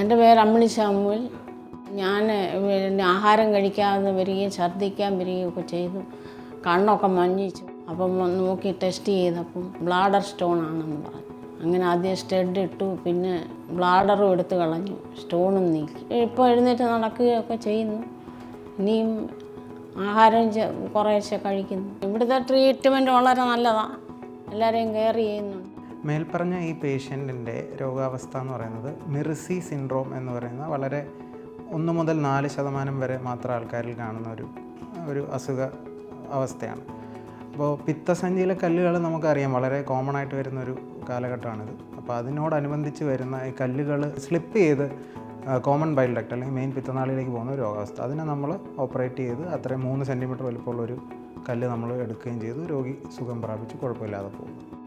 എന്റെ പേര് അമ്മിണി ശാമുൽ ഞാൻ പിന്നെ ആഹാരം കഴിക്കാതെ വരികയും ഛർദ്ദിക്കാൻ വരികയും ഒക്കെ ചെയ്തു. കണ്ണൊക്കെ മഞ്ഞിച്ചു. അപ്പം നോക്കി ടെസ്റ്റ് ചെയ്തപ്പം ബ്ലാഡർ സ്റ്റോൺ ആണെന്ന് പറഞ്ഞു. അങ്ങനെ ആദ്യം സ്റ്റെഡ് ഇട്ടു. പിന്നെ ബ്ലാഡറും എടുത്ത് കളഞ്ഞു. സ്റ്റോണും നീക്കി. ഇപ്പോൾ എഴുന്നേറ്റ് നടക്കുകയൊക്കെ ചെയ്യുന്നു. ഇനിയും ആഹാരം കുറേശ്ശെ കഴിക്കുന്നു. ഇവിടുത്തെ ട്രീറ്റ്മെന്റ് വളരെ നല്ലതാണ് എല്ലാവരെയും കെയർ ചെയ്യുന്നുണ്ട്. മേൽപ്പറഞ്ഞ ഈ പേഷ്യന്റിന്റെ രോഗാവസ്ഥ എന്ന് പറയുന്നത് മിർസി സിൻഡ്രോം എന്ന് പറയുന്ന വളരെ ഒന്ന് മുതൽ നാല് ശതമാനം വരെ മാത്രം ആൾക്കാരിൽ കാണുന്ന ഒരു ഒരു അസുഖ അവസ്ഥയാണ്. അപ്പോൾ പിത്തസഞ്ചിയിലെ കല്ലുകൾ നമുക്കറിയാം വളരെ കോമൺ ആയിട്ട് വരുന്നൊരു കാലഘട്ടമാണിത്. അപ്പോൾ അതിനോടനുബന്ധിച്ച് വരുന്ന ഈ കല്ലുകൾ സ്ലിപ്പ് ചെയ്ത് കോമൺ ബൈൽ ഡക്ട് അല്ലെങ്കിൽ മെയിൻ പിത്തനാളിയിലേക്ക് പോകുന്ന ഒരു രോഗാവസ്ഥ. അതിനെ നമ്മൾ ഓപ്പറേറ്റ് ചെയ്ത് അത്രയും മൂന്ന് സെന്റിമീറ്റർ വലുപ്പമുള്ള ഒരു കല്ല് നമ്മൾ എടുക്കുകയും ചെയ്തു. രോഗി സുഖം പ്രാപിച്ച് കുഴപ്പമില്ലാതെ പോകും